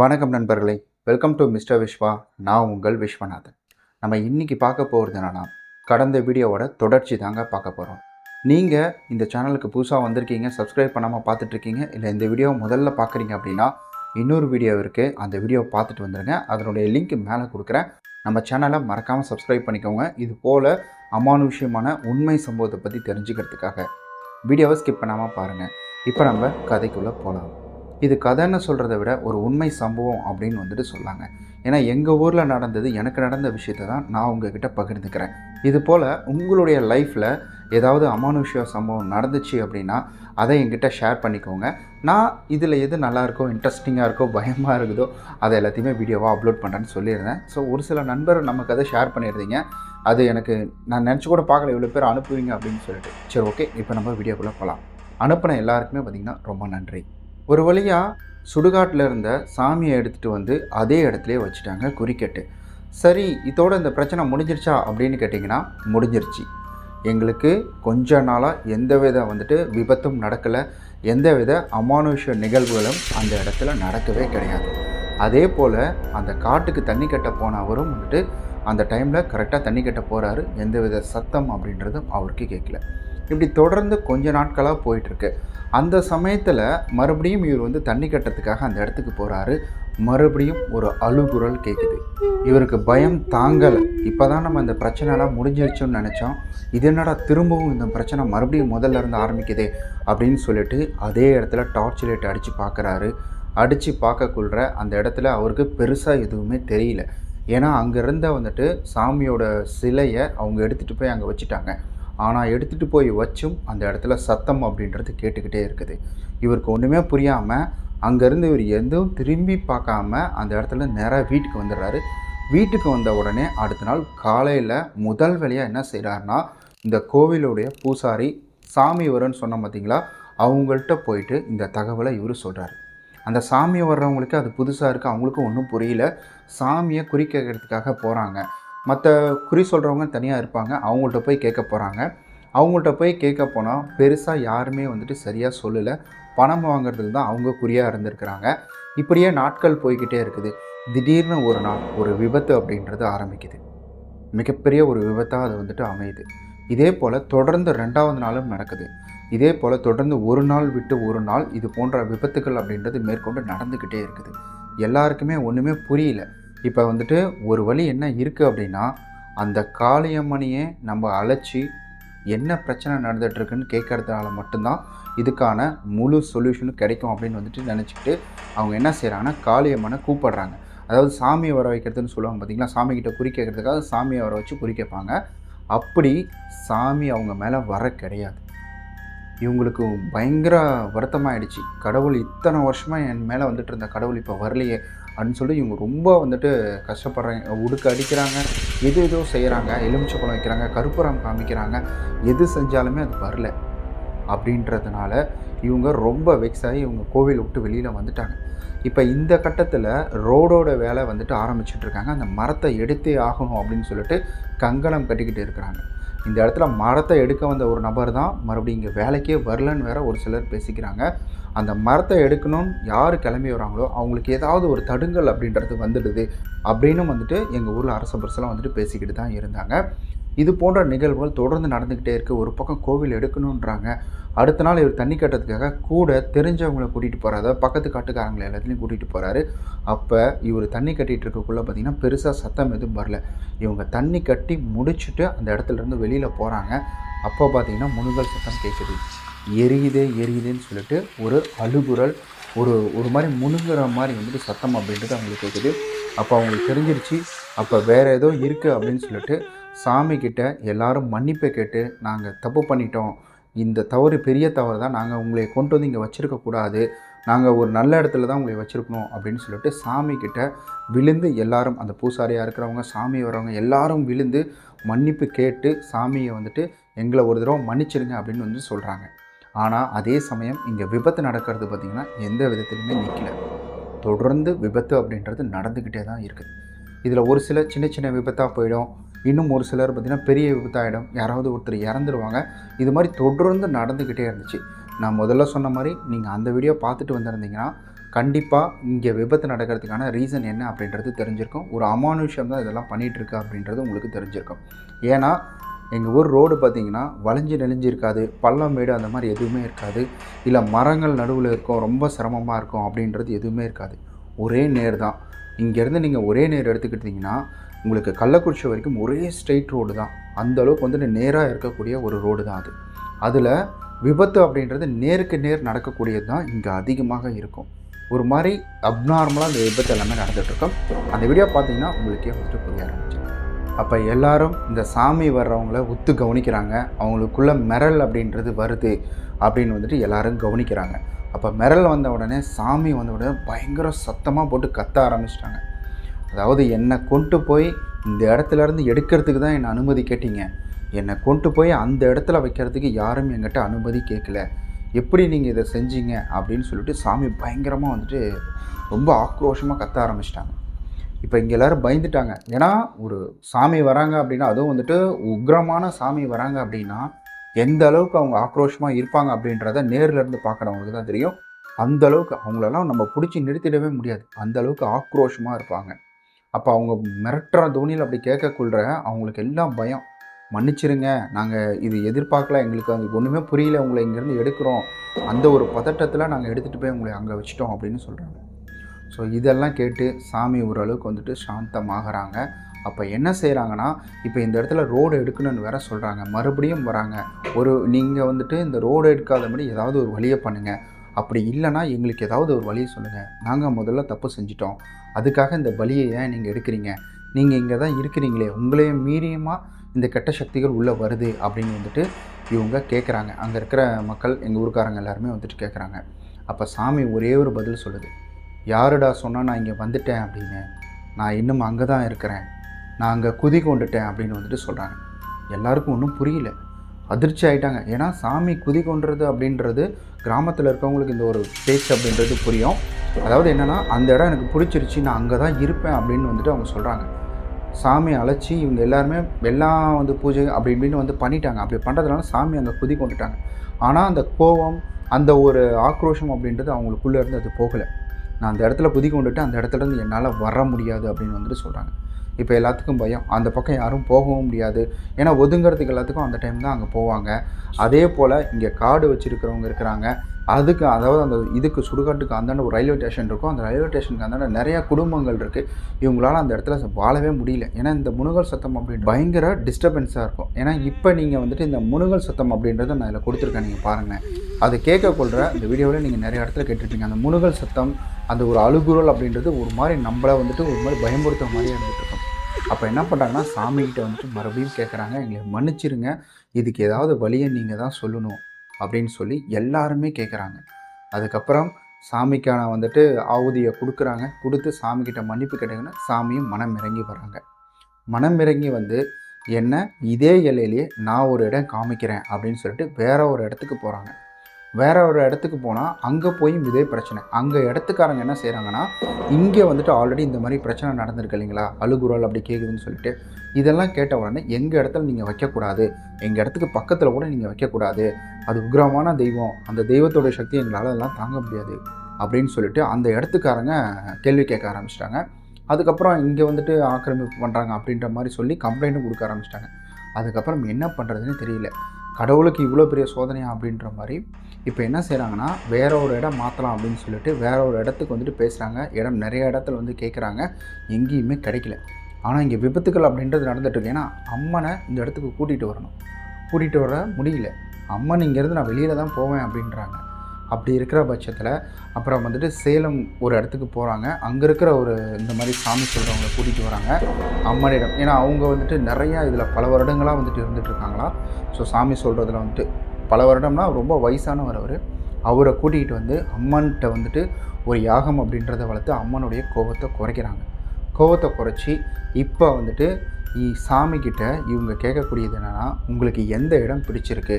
வணக்கம் நண்பர்களே. Welcome to mister Vishwa நான் உங்கள் விஸ்வநாதன். நம்ம இன்றைக்கி பார்க்க போகிறது என்னன்னா கடந்த வீடியோவோட தொடர்ச்சி தாங்க பார்க்க போகிறோம் நீங்கள் இந்த சேனலுக்கு புதுசாக வந்திருக்கீங்க சப்ஸ்கிரைப் பண்ணாமல் பார்த்துட்ருக்கீங்க இல்லை இந்த வீடியோ முதல்ல பார்க்குறீங்க அப்படின்னா இன்னொரு வீடியோ இருக்குது அந்த வீடியோ பார்த்துட்டு வந்துடுங்க அதனுடைய லிங்க் மேலே கொடுக்குறேன். நம்ம சேனலை மறக்காமல் சப்ஸ்கிரைப் பண்ணிக்கோங்க. இது போல் அமானுஷ்யமான உண்மை சம்பவத்தை பற்றி தெரிஞ்சுக்கிறதுக்காக. வீடியோவை ஸ்கிப் பண்ணாமல் பாருங்கள் இப்போ நம்ம கதைக்குள்ளே போகலாம் இது கதைன்னு சொல்கிறத விட ஒரு உண்மை சம்பவம் அப்படின்னு வந்துட்டு சொல்லாங்க ஏன்னா எங்கள் ஊரில் நடந்தது எனக்கு நடந்த விஷயத்தை தான் நான் உங்ககிட்ட பகிர்ந்துக்கிறேன். இது போல் உங்களுடைய லைஃப்பில் ஏதாவது அமானுஷ்ய சம்பவம் நடந்துச்சு அப்படின்னா அதை என்கிட்ட ஷேர் பண்ணிக்கோங்க. நான் இதில் எது நல்லாயிருக்கோ இன்ட்ரெஸ்டிங்காக இருக்கோ பயமாக இருக்குதோ அதை எல்லாத்தையுமே வீடியோவாக அப்லோட் பண்ணுறேன்னு சொல்லியிருந்தேன். ஸோ ஒரு சில நண்பர் நமக்கு அதை ஷேர் பண்ணியிருந்தீங்க. அது எனக்கு நான் நினச்சி கூட பார்க்கல இவ்வளோ பேர் அனுப்புவீங்க அப்படின்னு சொல்லிட்டு. சரி ஓகே இப்போ நம்ம வீடியோக்குள்ளே போகலாம் அனுப்பின எல்லாருக்குமே பார்த்திங்கன்னா ரொம்ப நன்றி. ஒரு வழியாக சுடுகாட்டில் இருந்த சாமியை எடுத்துகிட்டு வந்து அதே இடத்துலயே வச்சுட்டாங்க குறிக்கெட்டு. சரி இதோட இந்த பிரச்சனை முடிஞ்சிருச்சா அப்படின்னு கேட்டிங்கன்னா முடிஞ்சிருச்சு. எங்களுக்கு கொஞ்ச நாளாக எந்த வித வந்துட்டு விபத்தும் நடக்கலை. எந்தவித அமானுஷ நிகழ்வுகளும் அந்த இடத்துல நடக்கவே கிடையாது. அதே போல் அந்த காட்டுக்கு தண்ணி கட்ட போனவரும் வந்துட்டு அந்த டைமில் கரெக்டாக தண்ணி கட்ட போகிறாரு எந்தவித சத்தம் அப்படின்றதும் அவருக்கு கேட்கல. இப்படி தொடர்ந்து கொஞ்ச நாட்களாக போயிட்டுருக்கு அந்த சமயத்தில் மறுபடியும் இவர் வந்து தண்ணி கட்டுறதுக்காக அந்த இடத்துக்கு போகிறாரு மறுபடியும் ஒரு அழுகுரல் கேட்குது இவருக்கு பயம் தாங்கலை. இப்போ தான் நம்ம இந்த பிரச்சனைலாம் முடிஞ்சிருச்சோன்னு நினச்சோம். இது என்னடா திரும்பவும் இந்த பிரச்சனை மறுபடியும் முதல்ல இருந்து ஆரம்பிக்குதே அப்படின்னு சொல்லிட்டு அதே இடத்துல டார்ச் லைட் அடித்து பார்க்குறாரு அடித்து பார்க்கக்குள்ள அந்த இடத்துல அவருக்கு பெருசாக எதுவுமே தெரியல. ஏன்னா அங்கே இருந்த வந்துட்டு சாமியோட சிலையை அவங்க எடுத்துகிட்டு போய் அங்கே வச்சுட்டாங்க. ஆனால் எடுத்துகிட்டு போய் வச்சும் அந்த இடத்துல சத்தம் அப்படின்றது கேட்டுக்கிட்டே இருக்குது. இவருக்கு ஒன்றுமே புரியாமல் அங்கேருந்து இவர் எதுவும் திரும்பி பார்க்காம அந்த இடத்துல நேராக வீட்டுக்கு வந்துடுறாரு. வீட்டுக்கு வந்த உடனே அடுத்த நாள் காலையில் முதல் வேலையாக என்ன செய்கிறாருன்னா இந்த கோவிலுடைய பூசாரி சாமி வரும்னு சொன்ன பார்த்தீங்களா அவங்கள்ட்ட போயிட்டு இந்த தகவலை இவர் சொல்கிறாரு அந்த சாமியை வர்றவங்களுக்கு அது புதுசாக இருக்குது அவங்களுக்கும் ஒன்றும் புரியல. சாமியை குறிக்கிறதுக்காக போகிறாங்க மற்ற குறி சொல்கிறவங்க தனியாக இருப்பாங்க. அவங்கள்ட்ட போய் கேட்க போகிறாங்க அவங்கள்ட்ட போய் கேட்க போனால் பெருசாக யாருமே வந்துட்டு சரியாக சொல்லலை. பணம் வாங்குறதுக்கு தான் அவங்க குறியாக இருந்திருக்கிறாங்க. இப்படியே நாட்கள் போய்கிட்டே இருக்குது. திடீர்னு ஒரு நாள் ஒரு விபத்து அப்படின்றது ஆரம்பிக்குது. மிகப்பெரிய ஒரு விபத்தாக அது வந்துட்டு அமையுது. இதே போல் தொடர்ந்து ரெண்டாவது நாளும் நடக்குது. இதே போல் தொடர்ந்து ஒரு நாள் விட்டு ஒரு நாள் இது போன்ற விபத்துக்கள் அப்படின்றது மேற்கொண்டு நடந்துக்கிட்டே இருக்குது. எல்லாருக்குமே ஒன்றுமே புரியல. இப்போ வந்துட்டு ஒரு வழி என்ன இருக்குது அப்படின்னா அந்த காளியம்மனையே நம்ம அழைச்சி என்ன பிரச்சனை நடந்துகிட்ருக்குன்னு கேட்கறதுனால மட்டும்தான் இதுக்கான முழு சொல்யூஷனும் கிடைக்கும் அப்படின்னு வந்துட்டு நினச்சிக்கிட்டு அவங்க என்ன செய்கிறாங்கன்னா காளியம்மனை கூப்பிடுறாங்க. அதாவது சாமியை வர வைக்கிறதுன்னு சொல்லுவாங்க பார்த்தீங்களா சாமி கிட்ட குறி கேட்கறதுக்காக சாமியை வர வச்சு குறி கேட்பாங்க. அப்படி சாமி அவங்க மேலே வர கிடையாது. இவங்களுக்கு பயங்கர வருத்தமாயிடுச்சு. கடவுள் இத்தனை வருஷமாக என் மேலே வந்துட்டு இருந்த கடவுள் இப்போ வரலையே அப்படின்னு சொல்லி இவங்க ரொம்ப வந்துட்டு கஷ்டப்படுறாங்க. உடுக்க அடிக்கிறாங்க எது எதோ செய்கிறாங்க எலுமிச்சை பழம் வைக்கிறாங்க கருப்புரம் காமிக்கிறாங்க எது செஞ்சாலுமே அது வரல. அப்படின்றதுனால இவங்க ரொம்ப வெக்ஸ் ஆகி இவங்க கோவில் விட்டு வெளியில் வந்துட்டாங்க. இப்போ இந்த கட்டத்தில் ரோடோட வேலை வந்துட்டு ஆரம்பிச்சிட்டு இருக்காங்க. அந்த மரத்தை எடுத்தே ஆகணும் அப்படின்னு சொல்லிட்டு கங்கணம் கட்டிக்கிட்டு இருக்கிறாங்க. இந்த இடத்துல மரத்தை எடுக்க வந்த ஒரு நபர் தான் மறுபடியும் இங்கே வேலைக்கே வரலன்னு வேற ஒரு சிலர் பேசிக்கிறாங்க. அந்த மரத்தை எடுக்கணும்னு யார் கிளம்பி வராங்களோ அவங்களுக்கு ஏதாவது ஒரு தடுங்கல் அப்படின்றது வந்துடுது அப்படின்னு வந்துட்டு எங்கள் ஊரில் அரச பரிசெல்லாம் வந்துட்டு பேசிக்கிட்டு தான் இருந்தாங்க. இது போன்ற நிகழ்வுகள் தொடர்ந்து நடந்துக்கிட்டே இருக்குது ஒரு பக்கம் கோவில் எடுக்கணுன்றாங்க அடுத்த நாள் இவர் தண்ணி கட்டுறதுக்காக கூட தெரிஞ்சவங்கள கூட்டிகிட்டு போகிறாரு பக்கத்து காட்டுக்காரங்களை எல்லாத்தையும் கூட்டிகிட்டு போகிறாரு அப்போ இவர் தண்ணி கட்டிகிட்டு இருக்கக்குள்ளே பார்த்தீங்கன்னா பெருசாக சத்தம் எதுவும் வரல. இவங்க தண்ணி கட்டி முடிச்சுட்டு அந்த இடத்துலேருந்து வெளியில் போகிறாங்க அப்போ பார்த்தீங்கன்னா முனுகல் சத்தம் கேட்குது எரியுதே எரியுதேன்னு சொல்லிட்டு ஒரு அழுகுரல் ஒரு ஒரு மாதிரி முழுங்குற மாதிரி வந்துட்டு சத்தம் அப்படின்றது அவங்களுக்கு இருக்குது. அப்போ அவங்களுக்கு தெரிஞ்சிருச்சு. அப்போ வேறு ஏதோ இருக்குது அப்படின்னு சொல்லிட்டு சாமி கிட்ட எல்லாரும் மன்னிப்பை கேட்டு நாங்கள் தப்பு பண்ணிட்டோம். இந்த தவறு பெரிய தவறு தான். நாங்கள் உங்களை கொண்டு வந்து இங்கே வச்சுருக்கக்கூடாது நாங்கள் ஒரு நல்ல இடத்துல தான் உங்களை வச்சுருக்கணும். அப்படின்னு சொல்லிட்டு சாமி கிட்ட விழுந்து எல்லாரும் அந்த பூசாரியாக இருக்கிறவங்க சாமி வரவங்க எல்லாரும் விழுந்து மன்னிப்பு கேட்டு சாமியை வந்துட்டு எங்களை ஒரு தடவை மன்னிச்சிடுங்க அப்படின்னு வந்து சொல்கிறாங்க ஆனால் அதே சமயம் இங்கே விபத்து நடக்கிறது பார்த்திங்கன்னா எந்த விதத்துலையுமே நிற்கலை தொடர்ந்து விபத்து அப்படின்றது நடந்துக்கிட்டே தான் இருக்குது இதில் ஒரு சில சின்ன சின்ன விபத்தாக போயிடும். இன்னும் ஒரு சிலர் பார்த்திங்கன்னா பெரிய விபத்தாயிடும். யாராவது ஒருத்தர் இறந்துருவாங்க. இது மாதிரி தொடர்ந்து நடந்துக்கிட்டே இருந்துச்சு. நான் முதல்ல சொன்ன மாதிரி நீங்கள் அந்த வீடியோ பார்த்துட்டு வந்திருந்தீங்கன்னா கண்டிப்பாக இங்கே விபத்து நடக்கிறதுக்கான ரீசன் என்ன அப்படின்றது தெரிஞ்சிருக்கும். ஒரு அமானுஷம் தான் இதெல்லாம் பண்ணிகிட்ருக்கு அப்படின்றது உங்களுக்கு தெரிஞ்சிருக்கும். ஏன்னா எங்கள் ஊர் ரோடு பார்த்திங்கன்னா வளைஞ்சு நெளிஞ்சு இருக்காது. பள்ளம் மேடு அந்த மாதிரி எதுவுமே இருக்காது. இல்லை மரங்கள் நடுவில் இருக்கும். ரொம்ப சிரமமாக இருக்கும் அப்படின்றது எதுவுமே இருக்காது. ஒரே நேர் தான். இங்கேருந்து நீங்கள் ஒரே நேர் எடுத்துக்கிட்டிங்கன்னா உங்களுக்கு கள்ளக்குறிச்சி வரைக்கும் ஒரே ஸ்ட்ரெயிட் ரோடு தான். அந்த அளவுக்கு வந்துட்டு நேராக இருக்கக்கூடிய ஒரு ரோடு தான் அது. அதில் விபத்து அப்படின்றது நேருக்கு நேர் நடக்கக்கூடியது தான் இங்கே அதிகமாக இருக்கும். ஒரு மாதிரி அப்நார்மலாக அந்த விபத்து எல்லாமே நடந்துகிட்ருக்கோம் அந்த வீடியோ பார்த்தீங்கன்னா உங்களுக்கே வந்துட்டு புரிய ஆரம்பிச்சிடும். அப்போ எல்லாரும் இந்த சாமி வர்றவங்கள உத்து கவனிக்கிறாங்க. அவங்களுக்குள்ள மிரல் அப்படின்றது வருது அப்படின்னு வந்துட்டு எல்லாரும் கவனிக்கிறாங்க. அப்போ மிரல் வந்த உடனே சாமி வந்த உடனே பயங்கர சத்தமாக போட்டு கத்த ஆரம்பிச்சிட்டாங்க. அதாவது என்னை கொண்டு போய் இந்த இடத்துல இருந்து எடுக்கிறதுக்கு தான் என்னை அனுமதி கேட்டீங்க. என்னை கொண்டு போய் அந்த இடத்துல வைக்கிறதுக்கு யாரும் என்கிட்ட அனுமதி கேட்கல. எப்படி நீங்கள் இதை செஞ்சீங்க அப்படின்னு சொல்லிட்டு சாமி பயங்கரமாக வந்துட்டு ரொம்ப ஆக்ரோஷமாக கத்த ஆரம்பிச்சிட்டாங்க. இப்போ இங்கே எல்லோரும் பயந்துட்டாங்க. ஏன்னா ஒரு சாமி வராங்க அப்படின்னா அதுவும் வந்துட்டு உக்ரமான சாமி வராங்க அப்படின்னா எந்த அளவுக்கு அவங்க ஆக்ரோஷமாக இருப்பாங்க அப்படின்றத நேரில் இருந்து பார்க்குறவங்களுக்கு தான் தெரியும். அந்த அளவுக்கு அவங்களெல்லாம் நம்ம பிடிச்சி நிறுத்திடவே முடியாது. அந்த அளவுக்கு ஆக்ரோஷமாக இருப்பாங்க. அப்போ அவங்க மிரட்டுற தோனியில் அப்படி கேட்கக்குள்ள அவங்களுக்கு எல்லாம் பயம். மன்னிச்சிருங்க நாங்கள் இது எதிர்பார்க்கல எங்களுக்கு அது ஒன்றுமே புரியல உங்களை இங்கேருந்து எடுக்கிறோம். அந்த ஒரு பதட்டத்தில் நாங்கள் எடுத்துகிட்டு போய் உங்களை அங்கே வச்சிட்டோம் அப்படின்னு சொல்கிறாங்க ஸோ இதெல்லாம் கேட்டு சாமி ஓரளவுக்கு வந்துட்டு சாந்தமாகறாங்க. அப்போ என்ன செய்கிறாங்கன்னா இப்போ இந்த இடத்துல ரோடு எடுக்கணும்னு வேற சொல்கிறாங்க மறுபடியும் வராங்க. ஒரு நீங்கள் வந்துட்டு இந்த ரோடு எடுக்காதபடி ஏதாவது ஒரு வழியை பண்ணுங்கள் அப்படி இல்லைன்னா எங்களுக்கு ஏதாவது ஒரு வழியை சொல்லுங்கள் நாங்கள் முதல்ல தப்பு செஞ்சிட்டோம். அதுக்காக இந்த பலியை ஏன் நீங்கள் எடுக்கிறீங்க? நீங்கள் இங்கே தான் இருக்கிறீங்களே. உங்களையும் மீறியமாக இந்த கெட்ட சக்திகள் உள்ளே வருது அப்படின்னு வந்துட்டு இவங்க கேட்குறாங்க அங்கே இருக்கிற மக்கள் எங்கள் ஊருக்காரங்க எல்லாருமே வந்துட்டு கேட்குறாங்க அப்போ சாமி ஒரே ஒரு பதில் சொல்லுது. யாருடா சொன்னால் நான் இங்கே வந்துட்டேன் அப்படின்னு. நான் இன்னும் அங்கே தான் இருக்கிறேன். நான் அங்கே குதி கொண்டுட்டேன் அப்படின்னு வந்துட்டு சொல்கிறாங்க எல்லாருக்கும் ஒன்றும் புரியல. அதிர்ச்சி ஆகிட்டாங்க ஏன்னா சாமி குதி கொண்டுறது அப்படின்றது கிராமத்தில் இருக்கவங்களுக்கு இந்த ஒரு பேச்சு அப்படின்றது புரியும். அதாவது என்னென்னா அந்த இடம் எனக்கு பிடிச்சிருச்சு நான் அங்கே தான் இருப்பேன் அப்படின்னு வந்துட்டு அவங்க சொல்கிறாங்க சாமி அழைச்சி இவங்க எல்லாருமே எல்லாம் வந்து பூஜை அப்படி இப்படின்னு வந்து பண்ணிட்டாங்க. அப்படி பண்ணுறதுனால சாமி அங்கே குதி கொண்டுட்டாங்க. ஆனால் அந்த கோபம் அந்த ஒரு ஆக்ரோஷம் அப்படின்றது அவங்களுக்குள்ளே இருந்து அது போகலை. நான் அந்த இடத்துல குதிக்க கொண்டுட்டு அந்த இடத்துல இருந்து என்னால் வர முடியாது அப்படின்னு வந்துட்டு சொல்கிறாங்க. இப்போ எல்லாத்துக்கும் பயம். அந்த பக்கம் யாரும் போகவும் முடியாது. ஏன்னா ஒதுங்கிறதுக்கு எல்லாத்துக்கும் அந்த டைம் தான் அங்கே போவாங்க. அதே போல் இங்கே காடு வச்சுருக்கிறவங்க இருக்கிறாங்க. அதுக்கு அதாவது அந்த இதுக்கு சுடுகாட்டுக்கு அந்தாண்ட ஒரு ரயில்வே ஸ்டேஷன் இருக்கும். அந்த ரயில்வே ஸ்டேஷனுக்கு அந்தாண்ட நிறையா குடும்பங்கள் இருக்குது இவங்களால அந்த இடத்துல வாழவே முடியல. ஏன்னா இந்த முனுகல் சத்தம் அப்படின்னு பயங்கர டிஸ்டர்பன்ஸாக இருக்கும். ஏன்னா இப்போ நீங்கள் வந்துட்டு இந்த முனுகல் சத்தம் அப்படின்றத நான் இதில் கொடுத்துருக்கேன். நீங்கள் பாருங்கள் அது கேட்கக்கொள்கிற இந்த வீடியோவில் நீங்கள் நிறைய இடத்துல கேட்டிருப்பீங்க. அந்த முனுகல் சத்தம் அந்த ஒரு அழுகுரல் அப்படின்றது ஒரு மாதிரி நம்மளை வந்துட்டு ஒரு மாதிரி பயமுறுத்துற மாதிரியே இருந்துட்டு அப்போ என்ன பண்ணுறாங்கன்னா சாமிகிட்ட வந்துட்டு மறுபடியும் கேட்குறாங்க எங்களை மன்னிச்சிருங்க இதுக்கு ஏதாவது வழியை நீங்கள் தான் சொல்லணும் அப்படின்னு சொல்லி எல்லாருமே கேட்குறாங்க அதுக்கப்புறம் சாமிக்கான வந்துட்டு ஆவுதியை கொடுக்குறாங்க. கொடுத்து சாமிக்கிட்ட மன்னிப்பு கேட்டாங்கன்னா சாமியும் மனம் இறங்கி வராங்க மனம் இறங்கி வந்து என்ன இதே எல்லையிலேயே நான் ஒரு இடம் காமிக்கிறேன் அப்படின்னு சொல்லிட்டு வேற ஒரு இடத்துக்கு போகிறாங்க வேற ஒரு இடத்துக்கு போனால் அங்கே போய் இதே பிரச்சனை. அங்கே இடத்துக்காரங்க என்ன செய்கிறாங்கன்னா இங்கே வந்துட்டு ஆல்ரெடி இந்த மாதிரி பிரச்சனை நடந்திருக்கு இல்லைங்களா? அழுகுரல் அப்படி கேட்குதுன்னு சொல்லிட்டு இதெல்லாம் கேட்ட உடனே எங்கள் இடத்துல நீங்கள் வைக்கக்கூடாது. எங்கள் இடத்துக்கு பக்கத்தில் கூட நீங்கள் வைக்கக்கூடாது. அது உக்ரமான தெய்வம். அந்த தெய்வத்தோட சக்தி எங்களால் எல்லாம் தாங்க முடியாது. அப்படின்னு சொல்லிட்டு அந்த இடத்துக்காரங்க கேள்வி கேட்க ஆரம்பிச்சிட்டாங்க. அதுக்கப்புறம் இங்கே வந்துட்டு ஆக்கிரமிப்பு பண்ணுறாங்க அப்படின்ற மாதிரி சொல்லி கம்ப்ளைண்ட்டும் கொடுக்க ஆரம்பிச்சிட்டாங்க. அதுக்கப்புறம் என்ன பண்ணுறதுன்னு தெரியல. கடவுளுக்கு இவ்வளோ பெரிய சோதனையா அப்படின்ற மாதிரி இப்போ என்ன செய்கிறாங்கன்னா வேற ஒரு இடம் மாற்றலாம் அப்படின்னு சொல்லிட்டு வேற ஒரு இடத்துக்கு வந்துட்டு பேசுகிறாங்க இடம் நிறைய இடத்துல வந்து கேட்குறாங்க எங்கேயுமே கிடைக்கல. ஆனால் இங்கே விபத்துக்கள் அப்படின்றது நடந்துட்டுருக்கு ஏன்னா அம்மனை இந்த இடத்துக்கு கூட்டிகிட்டு வரணும். கூட்டிகிட்டு வர முடியல. அம்மன் இங்கேருந்து நான் வெளியில் தான் போவேன் அப்படின்றாங்க. அப்படி இருக்கிற பட்சத்தில் அப்புறம் வந்துட்டு சேலம் ஒரு இடத்துக்கு போகிறாங்க அங்கே இருக்கிற ஒரு இந்த மாதிரி சாமி சொல்கிறவங்கள கூட்டிகிட்டு வராங்க. அம்மனிடம். ஏன்னா அவங்க வந்துட்டு நிறையா இதில் பல வருடங்களாக வந்துட்டு இருந்துகிட்ருக்காங்களா ஸோ சாமி சொல்கிறதுல வந்துட்டு பல வருடம்னா ரொம்ப வயசானவர் அவர். அவரை கூட்டிகிட்டு வந்து அம்மன்கிட்ட வந்துட்டு ஒரு யாகம் அப்படின்றத வளர்த்து அம்மனுடைய கோபத்தை குறைக்கிறாங்க. கோபத்தை குறைச்சி இப்போ வந்துட்டு இ- சாமிக்கிட்ட இவங்க கேட்கக்கூடியது என்னென்னா உங்களுக்கு எந்த இடம் பிடிச்சிருக்கு?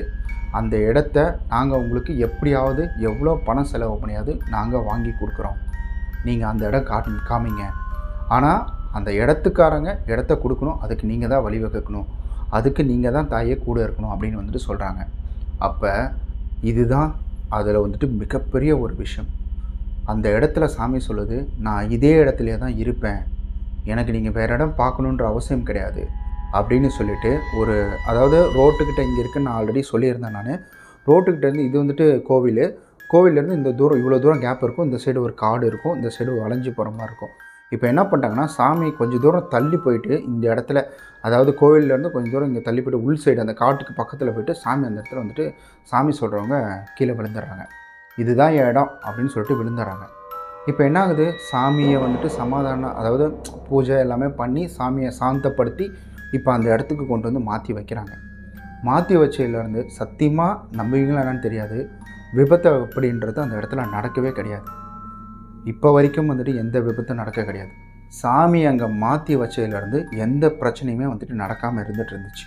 அந்த இடத்த நாங்கள் உங்களுக்கு எப்படியாவது எவ்வளோ பணம் செலவு பண்ணியாவது நாங்கள் வாங்கி கொடுக்குறோம். நீங்கள் அந்த இடம் காட்டு காமிங்க. ஆனால் அந்த இடத்துக்காரங்க இடத்த கொடுக்கணும் அதுக்கு நீங்கள் தான் வழிவகுக்கணும் அதுக்கு நீங்கள் தான் தாயே கூட இருக்கணும் அப்படின்னு வந்துட்டு சொல்கிறாங்க அப்போ இதுதான் அதில் வந்துட்டு மிகப்பெரிய ஒரு விஷயம். அந்த இடத்துல சாமி சொல்லுது நான் இதே இடத்துலையே தான் இருப்பேன். எனக்கு நீங்கள் வேறு இடம் பார்க்கணுன்ற அவசியம் கிடையாது. அப்படின்னு சொல்லிட்டு ஒரு அதாவது ரோட்டுக்கிட்ட இங்கே இருக்குன்னு நான் ஆல்ரெடி சொல்லியிருந்தேன் நான். ரோட்டுக்கிட்ட இருந்து இது வந்துட்டு கோவில். கோவிலேருந்து இந்த தூரம் இவ்வளோ தூரம் கேப் இருக்கும். இந்த சைடு ஒரு காடு இருக்கும். இந்த சைடு வளைஞ்சு போகிற மாதிரி இருக்கும். இப்போ என்ன பண்ணிட்டாங்கன்னா சாமி கொஞ்சம் தூரம் தள்ளி போயிட்டு இந்த இடத்துல அதாவது கோவில்லேருந்து கொஞ்சம் தூரம் இங்கே தள்ளி போயிட்டு உள் சைடு அந்த காட்டுக்கு பக்கத்தில் போயிட்டு சாமி அந்த இடத்துல வந்துட்டு சாமி சொல்கிறவங்க கீழே விழுந்துடுறாங்க. இதுதான் இடம் அப்படின்னு சொல்லிட்டு விழுந்துடுறாங்க. இப்போ என்ன ஆகுது? சாமியை வந்துட்டு சமாதானம் அதாவது பூஜை எல்லாமே பண்ணி சாமியை சாந்தப்படுத்தி இப்போ அந்த இடத்துக்கு கொண்டு வந்து மாற்றி வைக்கிறாங்க. மாற்றி வச்சதுலேருந்து சத்தியமாக நம்புவீங்களா என்னன்னு தெரியாது. விபத்து அப்படின்றது அந்த இடத்துல நடக்கவே கிடையாது. இப்போ வரைக்கும் வந்துட்டு எந்த விபத்தும் நடக்க கிடையாது. சாமி அங்கே மாற்றி வச்சதுலேருந்து எந்த பிரச்சனையுமே வந்துட்டு நடக்காமல் இருந்துட்டு இருந்துச்சு.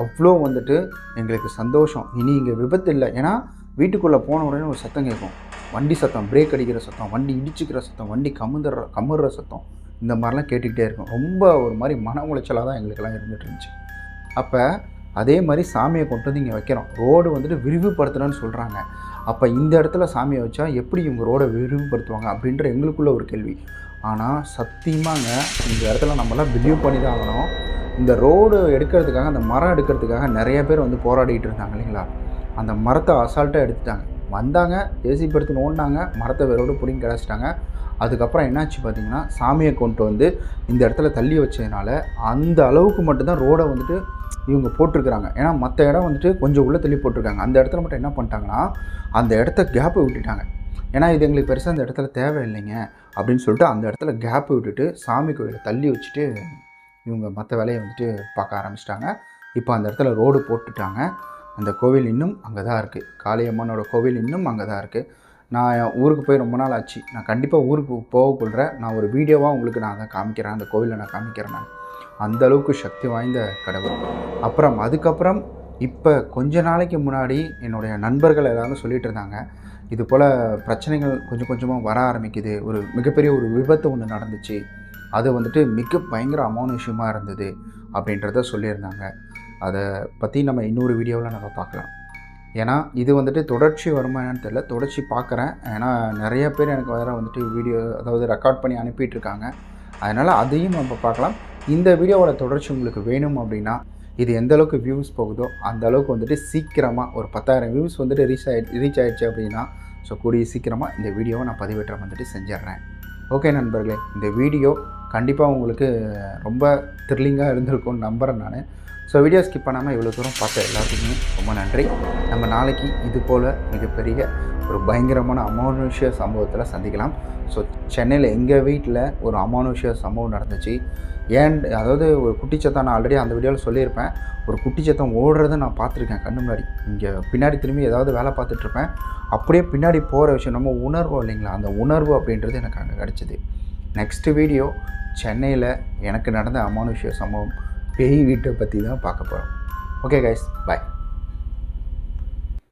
அவ்வளோ வந்துட்டு எங்களுக்கு சந்தோஷம். இனி இங்கே விபத்து இல்லை. ஏன்னா வீட்டுக்குள்ளே போன உடனே ஒரு சத்தம் கேட்கும். வண்டி சத்தம் பிரேக் அடிக்கிற சத்தம் வண்டி இடிச்சுக்கிற சத்தம் வண்டி கமுந்துற கமுறுற சத்தம். இந்த மாதிரிலாம் கேட்டுக்கிட்டே இருக்கும். ரொம்ப ஒரு மாதிரி மன உளைச்சலாக தான் எங்களுக்கெல்லாம் இருந்துகிட்டு இருந்துச்சு அப்போ அதே மாதிரி சாமியை கொண்டு வந்து இங்கே வைக்கிறோம். ரோடு வந்துட்டு விரிவுபடுத்தணும்னு சொல்கிறாங்க அப்போ இந்த இடத்துல சாமியை வச்சா எப்படி இவங்க ரோடை விரிவுபடுத்துவாங்க அப்படின்ற எங்களுக்குள்ள ஒரு கேள்வி. ஆனால் சத்தியமாங்க இந்த இடத்துல நம்மளாம் பிலீவ் பண்ணி தான் ஆகணும். இந்த ரோடு எடுக்கிறதுக்காக அந்த மரம் எடுக்கிறதுக்காக நிறைய பேர் வந்து போராடிட்டு இருந்தாங்க இல்லைங்களா? அந்த மரத்தை அசால்ட்டாக எடுத்துட்டாங்க. வந்தாங்க ஏசி படுத்து நோண்டினாங்க மரத்தை வேரோடு பிடிங்கி கிடச்சிட்டாங்க. அதுக்கப்புறம் என்னாச்சு பார்த்தீங்கன்னா சாமியை கொண்டு வந்து இந்த இடத்துல தள்ளி வச்சதுனால அந்த அளவுக்கு மட்டும்தான் ரோடை வந்துட்டு இவங்க போட்டிருக்கிறாங்க. ஏன்னா மற்ற இடம் வந்துட்டு கொஞ்சம் உள்ளே தள்ளி போட்டிருக்காங்க. அந்த இடத்துல மட்டும் என்ன பண்ணிட்டாங்கன்னா அந்த இடத்த கேப்பை விட்டுட்டாங்க. ஏன்னா இது எங்களுக்கு பெருசாக அந்த இடத்துல தேவையில்லைங்க அப்படின்னு சொல்லிட்டு அந்த இடத்துல கேப்பு விட்டுட்டு சாமி கோயிலை தள்ளி வச்சுட்டு இவங்க மற்ற வேலையை வந்துட்டு பார்க்க ஆரம்பிச்சிட்டாங்க. இப்போ அந்த இடத்துல ரோடு போட்டுட்டாங்க. அந்த கோவில் இன்னும் அங்கே தான் இருக்குது காளியம்மனோட கோவில் இன்னும் அங்கே தான் இருக்குது நான் என் ஊருக்கு போய் ரொம்ப நாள் ஆச்சு. நான் கண்டிப்பாக ஊருக்கு போகக்குள்ள நான் ஒரு வீடியோவாக உங்களுக்கு நான் அதை காமிக்கிறேன். அந்த கோவிலை நான் காமிக்கிறேன் நான். அந்த அளவுக்கு சக்தி வாய்ந்த கடவுள். அப்புறம் அதுக்கப்புறம் இப்போ கொஞ்ச நாளைக்கு முன்னாடி என்னுடைய நண்பர்கள் எல்லாரும் சொல்லிட்டு இருந்தாங்க. இது போல் பிரச்சனைகள் கொஞ்சம் கொஞ்சமாக வர ஆரம்பிக்குது. ஒரு மிகப்பெரிய ஒரு விபத்து ஒன்று நடந்துச்சு. அது வந்துட்டு மிக பயங்கர அமானுஷ்யமாக இருந்தது அப்படின்றத சொல்லியிருந்தாங்க. அதை பற்றி நம்ம இன்னொரு வீடியோவில் நம்ம பார்க்கலாம். ஏன்னா இது வந்துட்டு தொடர்ச்சி வருமா என்னன்னு தெரியல. தொடர்ச்சி பார்க்குறேன். ஏன்னா நிறைய பேர் எனக்கு வேறு வந்துட்டு வீடியோ அதாவது ரெக்கார்ட் பண்ணி அனுப்பிட்டு இருக்காங்க அதனால் அதையும் நம்ம பார்க்கலாம். இந்த வீடியோவோட தொடர்ச்சி உங்களுக்கு வேணும் அப்படின்னா இது எந்த அளவுக்கு வியூஸ் போகுதோ அந்த அளவுக்கு வந்துட்டு சீக்கிரமாக ஒரு பத்தாயிரம் வியூஸ் வந்துட்டு ரீச் ஆகி ரீச் ஆகிடுச்சு அப்படின்னா ஸோ கூடிய சீக்கிரமாக இந்த வீடியோவை நான் பதிவேற்றம் வந்துட்டு செஞ்சிடுறேன். ஓகே நண்பர்களே இந்த வீடியோ கண்டிப்பாக உங்களுக்கு ரொம்ப த்ரில்லிங்காக இருந்திருக்கும்னு நம்புகிறேன் நான். ஸோ வீடியோ ஸ்கிப் பண்ணாமல் இவ்வளோ தூரம் பார்த்த எல்லாத்துக்குமே ரொம்ப நன்றி. நம்ம நாளைக்கு இது போல் மிகப்பெரிய ஒரு பயங்கரமான அமானுஷ்ய சம்பவத்தில் சந்திக்கலாம். ஸோ சென்னையில் எங்கள் வீட்டில் ஒரு அமானுஷ்ய சம்பவம் நடந்துச்சு. ஏன் அதாவது ஒரு குட்டிச்சத்தம் நான் ஆல்ரெடி அந்த வீடியோவில் சொல்லியிருப்பேன். ஒரு குட்டிச்சத்தம் ஓடுறதை நான் பார்த்துருக்கேன் கண்ணு முன்னாடி. இங்கே பின்னாடி திரும்பி ஏதாவது வேலை பார்த்துட்ருப்பேன். அப்படியே பின்னாடி போகிற விஷயம் நம்ம உணர்வு இல்லைங்களா? அந்த உணர்வு அப்படின்றது எனக்கு அங்கே கிடச்சிது. நெக்ஸ்ட் வீடியோ சென்னையில் எனக்கு நடந்த அமானுஷ்ய சம்பவம். பேய் வீட்டை பற்றி தான் பார்க்க போகிறோம் ஓகே கைஸ் பாய்